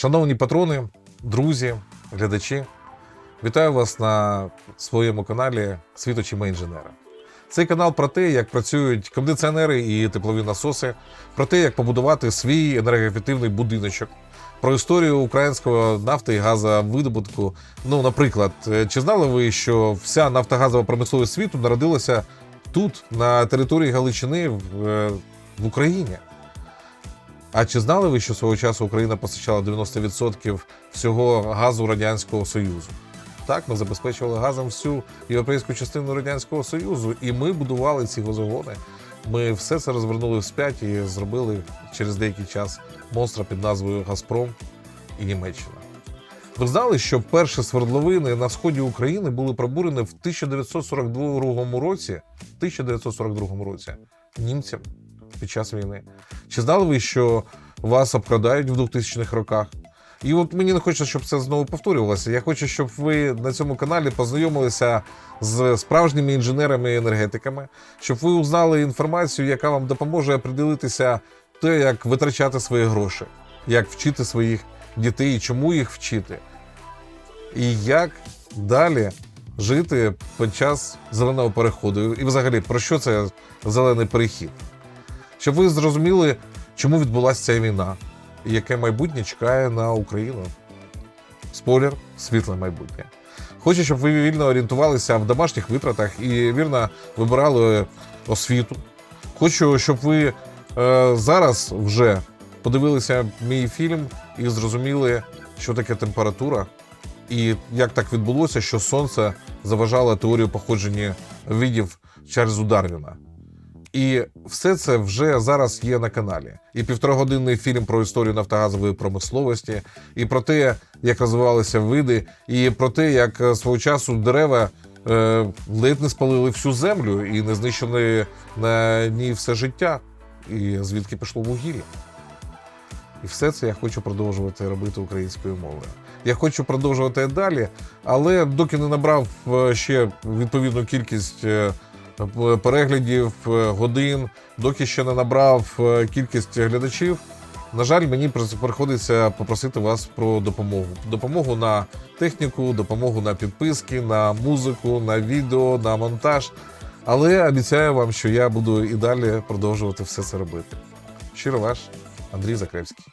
Шановні патрони, друзі, глядачі, вітаю вас на своєму каналі Світ очима інженера. Цей канал про те, як працюють кондиціонери і теплові насоси, про те, як побудувати свій енергоефективний будиночок, про історію українського нафти і газовидобутку. Ну, наприклад, е, чи знали ви, що вся нафтогазова промисловість світу народилася тут, на території Галичини, в, е, в Україні? А чи знали ви, що свого часу Україна постачала 90% всього газу Радянського Союзу? Так, ми забезпечували газом всю європейську частину Радянського Союзу, і ми будували ці газогони. Ми все це розвернули вспять і зробили через деякий час монстра під назвою Газпром і Німеччина. Ви знали, що перші свердловини на сході України були пробурені в 1942 році, 1942 році німцям під час війни. Чи знали ви, що вас обкрадають в 2000-х роках? І от мені не хочеться, щоб це знову повторювалося. Я хочу, щоб ви на цьому каналі познайомилися з справжніми інженерами і енергетиками, щоб ви узнали інформацію, яка вам допоможе приділитися те, як витрачати свої гроші, як вчити своїх дітей, чому їх вчити, і як далі жити під час зеленого переходу. І взагалі, про що це зелений перехід? Щоб ви зрозуміли, чому відбулася ця війна і яке майбутнє чекає на Україну. Спойлер, світле майбутнє. Хочу, щоб ви вільно орієнтувалися в домашніх витратах і вірно вибирали освіту. Хочу, щоб ви е, зараз вже подивилися мій фільм і зрозуміли, що таке температура, і як так відбулося, що сонце заважало теорію походження видів Чарльзу Дарвіна. І все це вже зараз є на каналі. І півторагодинний фільм про історію нафтогазової промисловості, і про те, як розвивалися види, і про те, як е, свого часу дерева е, ледь не спалили всю землю і не знищили на ній все життя, і звідки пішло вугілля. І все це я хочу продовжувати робити українською мовою. Я хочу продовжувати далі, але доки не набрав е, ще відповідну кількість е, переглядів, е, годин, доки ще не набрав е, кількість глядачів. На жаль, мені приходиться попросити вас про допомогу. Допомогу на техніку, допомогу на підписки, на музику, на відео, на монтаж. Але обіцяю вам, що я буду і далі продовжувати все це робити. Щиро ваш Андрій Закревський.